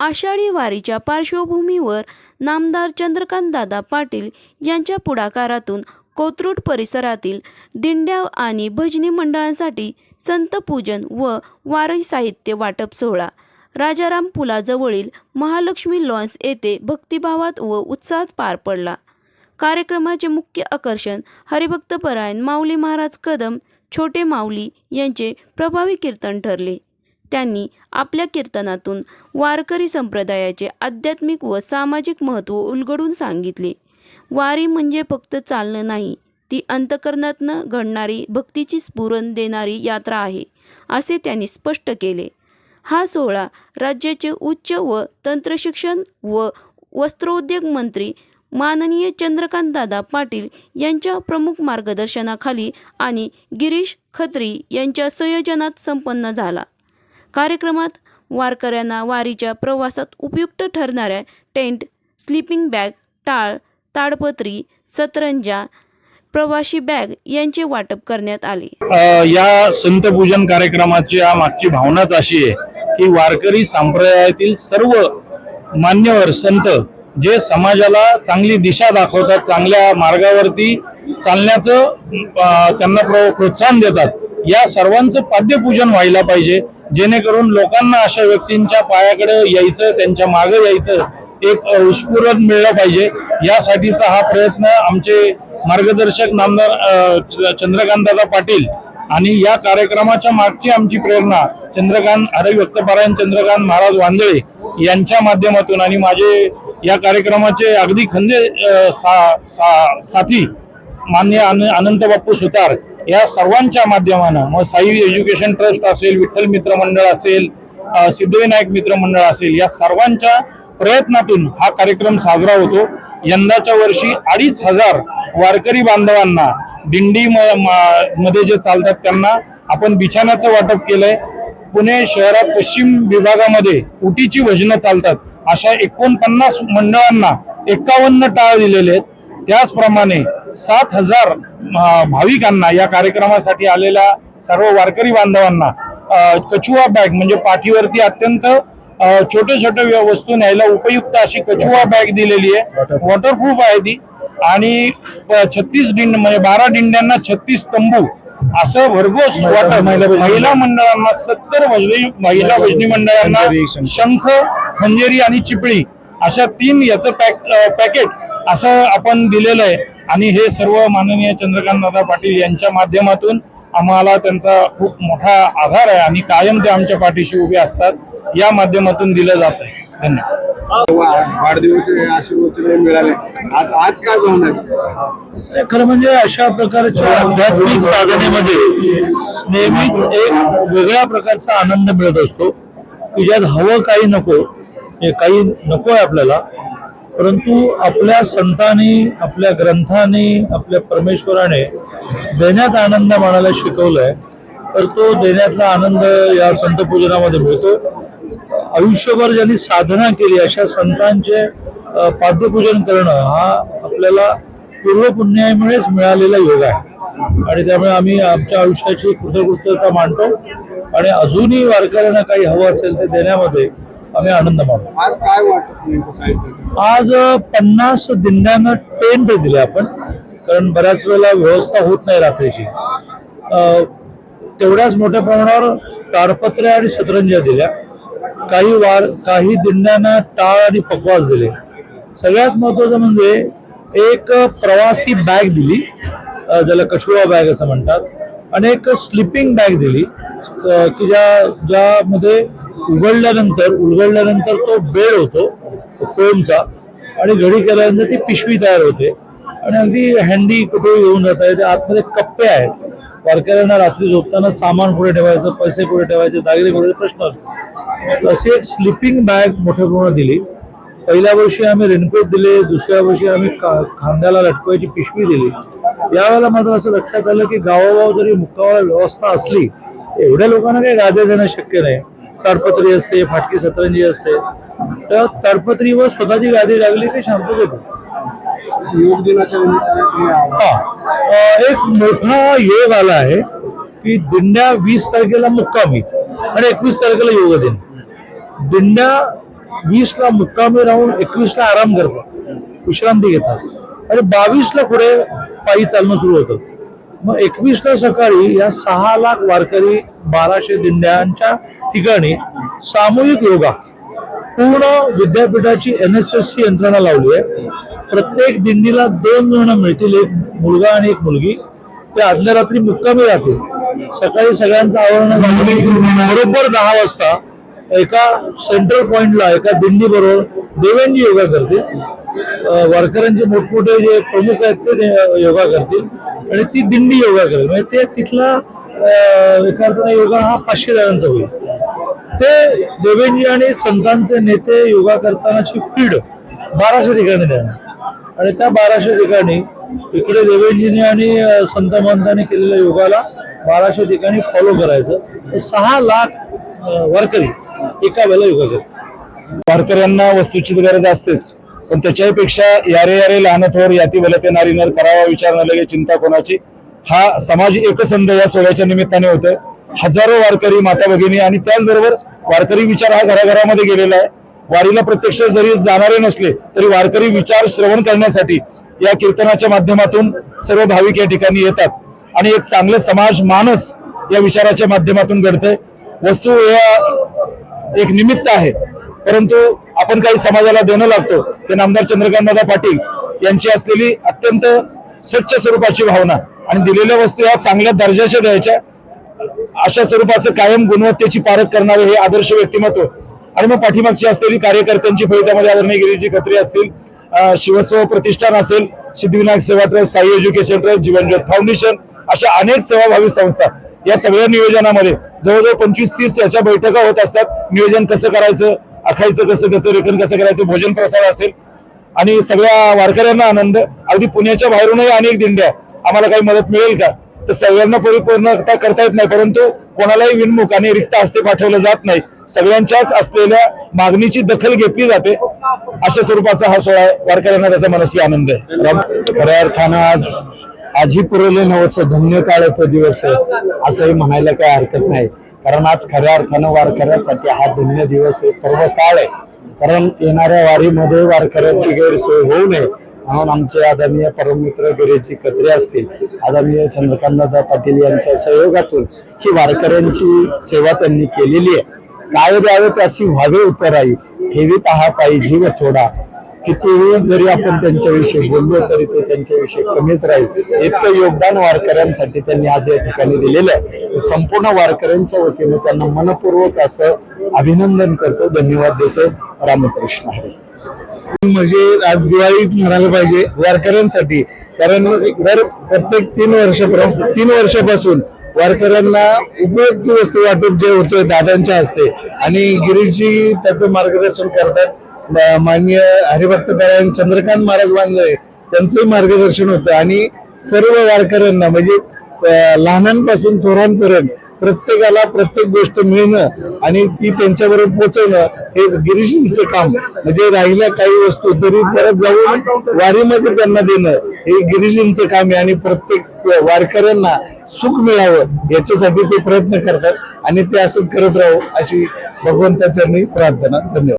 आषाढी वारीच्या पार्श्वभूमीवर नामदार चंद्रकांतदादा पाटील यांच्या पुढाकारातून कोथरूड परिसरातील दिंड्या आणि भजनी मंडळांसाठी संतपूजन व वारई साहित्य वाटप सोहळा. राजाराम पुलाजवळील महालक्ष्मी लॉन्स येथे भक्तिभावात व उत्साहात पार पडला. कार्यक्रमाचे मुख्य आकर्षण हरिभक्तपरायण माऊली महाराज कदम छोटे माऊली यांचे प्रभावी कीर्तन ठरले. त्यांनी आपल्या कीर्तनातून वारकरी संप्रदायाचे आध्यात्मिक व सामाजिक महत्त्व उलगडून सांगितले. वारी म्हणजे फक्त चालणं नाही ती अंतकरणातनं घडणारी भक्तीची स्फुरण देणारी यात्रा आहे असे त्यांनी स्पष्ट केले. हा सोहळा राज्याचे उच्च व तंत्रशिक्षण व वस्त्रोद्योग मंत्री माननीय चंद्रकांतदादा पाटील यांच्या प्रमुख मार्गदर्शनाखाली आणि गिरीश खत्री यांच्या संयोजनात संपन्न झाला. कार्यक्रमात वारकऱ्यांना वारीच्या प्रवासात उपयुक्त ठरणाऱ्या टेंट स्लीपिंग बॅग टाळ ताडपत्री सतरंजा प्रवाशी बॅग यांचे वाटप करण्यात आले. या संत पूजन कार्यक्रमाची या मागची भावनाच अशी आहे की वारकरी संप्रदायातील सर्व मान्यवर संत जे समाजाला चांगली दिशा दाखवतात चांगल्या मार्गावरती चालण्याचं त्यांना प्रोत्साहन देतात या सर्वांचं पाद्यपूजन व्हायला पाहिजे जेणेकरून लोकांना अशा व्यक्तींच्या पायाकडे यायचं त्यांच्या मागे यायचं एक उत्स्फूर्त मिळलं पाहिजे. यासाठीचा हा प्रयत्न आमचे मार्गदर्शक नामदार च- चंद्रकांतदादा पाटील आणि या कार्यक्रमाच्या मागची आमची प्रेरणा चंद्रकांत हरिभक्तपरायण चंद्रकांत महाराज वांदळे यांच्या माध्यमातून आणि माझे या कार्यक्रमाचे अगदी खंदे सा, सा, साथी मान्य आन- अनंत बाप्पू सुतार या सर्वांच्या माध्यमानं मग साई एज्युकेशन ट्रस्ट असेल विठ्ठल मित्र मंडळ असेल सिद्धविनायक मित्र मंडळ असेल या सर्वांच्या प्रयत्नातून हा कार्यक्रम साजरा होतो. यंदाच्या वर्षी अडीच हजार वारकरी बांधवांना दिंडी म- म- मध्ये जे चालतात त्यांना आपण बिछाण्याचं वाटप केलंय. पुणे शहरात पश्चिम विभागामध्ये उटीची भजनं चालतात. अशा एकोणपन्नास मंडळांना एकावन्न टाळ दिलेले आहेत. त्याचप्रमाणे सात हजार भाविकांना या कार्यक्रमासाठी आलेल्या सर्व वारकरी बांधवांना कछुआ बॅग म्हणजे पाठीवरती अत्यंत छोटे छोटे वस्तू न्यायला उपयुक्त अशी कछुआ बॅग दिलेली आहे. वॉटरप्रूफ आहे ती. आणि छत्तीस दिंड म्हणजे बारा दिंड्यांना छत्तीस तंबू असं भरघोस वाटप महिला मंडळांना सत्तर भजनी महिला भजनी मंडळांना शंख. खंजेरी आणि चिपळी अशा तीन याचं पॅक पॅकेट असं आपण दिलेलं आहे. आणि हे सर्व माननीय चंद्रकांत दादा पाटील यांच्या माध्यमातून आम्हाला त्यांचा खूप मोठा आधार आहे आणि कायम ते आमच्या पाठीशी उभे असतात. या माध्यमातून दिलं जात आहे. धन्यवाद. वाढदिवस मिळाले. आज आज काय भावना आहे? खरं म्हणजे अशा प्रकारच्या आध्यात्मिक साधनेमध्ये नेहमीच एक वेगळ्या प्रकारचा आनंद मिळत असतो. की ज्यात हवं काही नको हे काही नको आहे आपल्याला. परंतु आपल्या संतांनी आपल्या ग्रंथाने आपल्या परमेश्वराने देण्यात आनंद मानायला शिकवलंय. तर तो देण्यातला आनंद या संत पूजनामध्ये मिळतो. आयुष्यभर ज्यांनी साधना केली अशा संतांचे पाद्यपूजन करणं हा आपल्याला पूर्वपुण्यामुळेच मिळालेला योग आहे. आणि त्यामुळे आम्ही आमच्या आयुष्याची कृतज्ञता मानतो. आणि अजूनही वारकऱ्यांना काही हवं असेल ते देण्यामध्ये आम्ही आनंद मानतो आज काय वाटत आज पन्नास दिंड्यांना टेंट दिले आपण कारण बऱ्याच वेळेला व्यवस्था होत नाही रात्रीची. तेवढ्याच मोठ्या प्रमाणावर ताडपत्रे आणि सतरंज्या दिल्या. काही वार काही दिंड्यांना टाळ आणि पकवास दिले. सगळ्यात महत्वाचं म्हणजे एक प्रवासी बॅग दिली ज्याला कछुआ बॅग असं म्हणतात आणि एक स्लिपिंग बॅग दिली की ज्या ज्यामध्ये उघडल्यानंतर उलगडल्यानंतर तो बेड होतो फोमचा आणि घडी केल्यानंतर ती पिशवी तयार होते. आणि अगदी हँडी कुठे येऊन जात आहे आतमध्ये कप्पे आहेत. वारकऱ्यांना रात्री झोपताना सामान पुढे ठेवायचं पैसे कुठे ठेवायचे दागिने कुठे प्रश्न असतो. अशी एक स्लिपिंग बॅग मोठ्या प्रमाणात दिली. पहिल्या वर्षी आम्ही रेनकोट दिले दुसऱ्या वर्षी आम्ही खांद्याला लटकवायची पिशवी दिली. यावेळेला मात्र असं लक्षात आलं की गावोगाव जरी मुक्कावाला व्यवस्था असली एवढ्या लोकांना काही गाद्या देणं शक्य नाही. ताडपत्री असते फाटकी सतरंजी असते. तर ताडपत्रीवर स्वतःची गादी लागली की शांतता येते योग दिनाच्या. हा. एक मोठा योग आला आहे की दिंड्या वीस तारखेला मुक्कामी आणि एकवीस तारखेला योग दिन. दिंड्या वीसला मुक्कामी राहून एकवीसला आराम करतात विश्रांती घेतात. आणि बावीसला पुढे पायी चालणं सुरू होतं. मग एकवीसला सकाळी या सहा लाख वारकरी बाराशे दिंड्यांच्या ठिकाणी सामूहिक योगा पूर्ण विद्यापीठाची एन एस एस ची यंत्रणा लावली आहे. प्रत्येक दिंडीला दोन जण मिळतील एक मुलगा आणि एक मुलगी. ते आदल्या रात्री मुक्कामी राहतील. सकाळी सगळ्यांचं आवरण बरोबर दहा वाजता एका सेंट्रल पॉइंटला एका दिंडी बरोबर देवेंजी योगा करतील. वारकऱ्यांचे मोठमोठे जे प्रमुख आहेत ते ते योगा करतील. आणि ती दिंडी योगा करेल म्हणजे ते तिथला अं, एका अर्थाने योगा हा पाचशे जणांचा होईल. ते देवेंजी आणि संतांचे नेते योगा करतानाची फीड बाराशे ठिकाणी देणार. आणि त्या बाराशे ठिकाणी इकडे देवेंजीने आणि संत महंतांनी केलेल्या योगाला बाराशे ठिकाणी फॉलो करायचं. तर सहा लाख वारकरी एका वेळेला योगा करतात. वारकऱ्यांना वस्तूची गरज असतेच. पण त्याच्यापेक्षा यारे यारे लहान थोर याती भलते नारी नर करावा विचार न लगे चिंता कोणाची? हा समाज एकसंध या सोहळ्याच्या निमित्ताने होतोय. हजारो वारकरी माता भगिनी आणि त्याचबरोबर वारकरी विचार हा घराघरामध्ये गेलेला आहे. वारीला प्रत्यक्ष जरी जाणारे नसले तरी वारकरी विचार श्रवण करण्यासाठी या कीर्तनाच्या माध्यमातून सर्व भाविक या ठिकाणी येतात. आणि एक चांगलं समाज मानस या विचाराच्या माध्यमातून घडतंय. वस्तू या एक निमित्त आहे. परंतु आपण काही समाजाला देणं लागतो. ते नामदार चंद्रकांतदादा पाटील यांची असलेली अत्यंत स्वच्छ स्वरूपाची भावना आणि दिलेल्या वस्तू या चांगल्या दर्जाच्या द्यायच्या अशा स्वरूपाचं कायम गुणवत्तेची पारख करणारे हे आदर्श व्यक्तिमत्व. आणि मग पाठीमागची असलेली कार्यकर्त्यांची फळी त्यामध्ये आदरणीय गिरीजी खत्री असतील शिवस्व प्रतिष्ठान असेल Siddhivinayak Seva trust Sai education trust Jeevanjyot foundation अशा अनेक सेवाभावी संस्था या सगळ्या नियोजनामध्ये जवळजवळ पंचवीस तीस याच्या बैठका होत असतात. नियोजन कसं करायचं? आखायचं कसं कसं रेखन कसं करायचं भोजन प्रसाद असेल. आणि सगळ्या वारकऱ्यांना आनंद. अगदी पुण्याच्या बाहेरूनही अनेक दिंड्या आम्हाला काही मदत मिळेल का? तर सगळ्यांना परिपूर्णता करता येत नाही परंतु कोणालाही विनमुख आणि रिक्त हस्ते पाठवलं जात नाही. सगळ्यांच्याच असलेल्या मागणीची दखल घेतली जाते. अशा स्वरूपाचा हा सोहळा वारकऱ्यांना त्याचा मनस्वी आनंद आहे. खऱ्या अर्थानं आज आजी पुरवले नवस धन्य काळाचा दिवस आहे असंही म्हणायला काही हरकत नाही. कारण आज खऱ्या अर्थानं वारकऱ्यासाठी हा धन्य दिवस आहे. पर्व काळ आहे. कारण येणाऱ्या वारीमध्ये वारकऱ्यांची गैरसोय होऊ नये म्हणून आमचे आदरणीय परममित्र गिरीजी कत्रे असतील आदरणीय चंद्रकांतदादा पाटील यांच्या सहयोगातून ही वारकऱ्यांची सेवा त्यांनी केलेली आहे. काय द्यावे त्याशी व्हावे उतराई ठेवीत पहा पायी व थोडा. कितीही जरी आपण त्यांच्याविषयी बोललो तरी ते त्यांच्याविषयी कमीच राहील. इतकं योगदान वारकऱ्यांसाठी त्यांनी आज या ठिकाणी दिलेलं आहे. संपूर्ण वारकऱ्यांच्या वतीने त्यांना मनपूर्वक असं अभिनंदन करतो. धन्यवाद देतो. रामकृष्ण हरे. म्हणजे आज दिवाळीच म्हणायला पाहिजे वारकऱ्यांसाठी. कारण दर प्रत्येक तीन वर्ष तीन वर्षापासून वारकऱ्यांना उपयुक्त वस्तू वाटप जे होतोय दादांच्या हस्ते. आणि गिरीशजी त्याचं मार्गदर्शन करतात. माननीय हरिभक्त परायण चंद्रकांत महाराज वांजळे त्यांचंही मार्गदर्शन होतं. आणि सर्व वारकऱ्यांना म्हणजे लहानांपासून थोरांपर्यंत प्रत्येकाला प्रत्येक गोष्ट मिळणं आणि ती त्यांच्याबरोबर पोहोचवणं हे गिरीशींचं काम. म्हणजे राहिल्या काही वस्तू तरी परत जाऊन वारीमध्ये त्यांना देणं हे गिरीशींचं काम आहे. आणि प्रत्येक वारकऱ्यांना सुख मिळावं याच्यासाठी ते प्रयत्न करतात. आणि ते असंच करत राहू अशी भगवंताच्या प्रार्थना. धन्यवाद.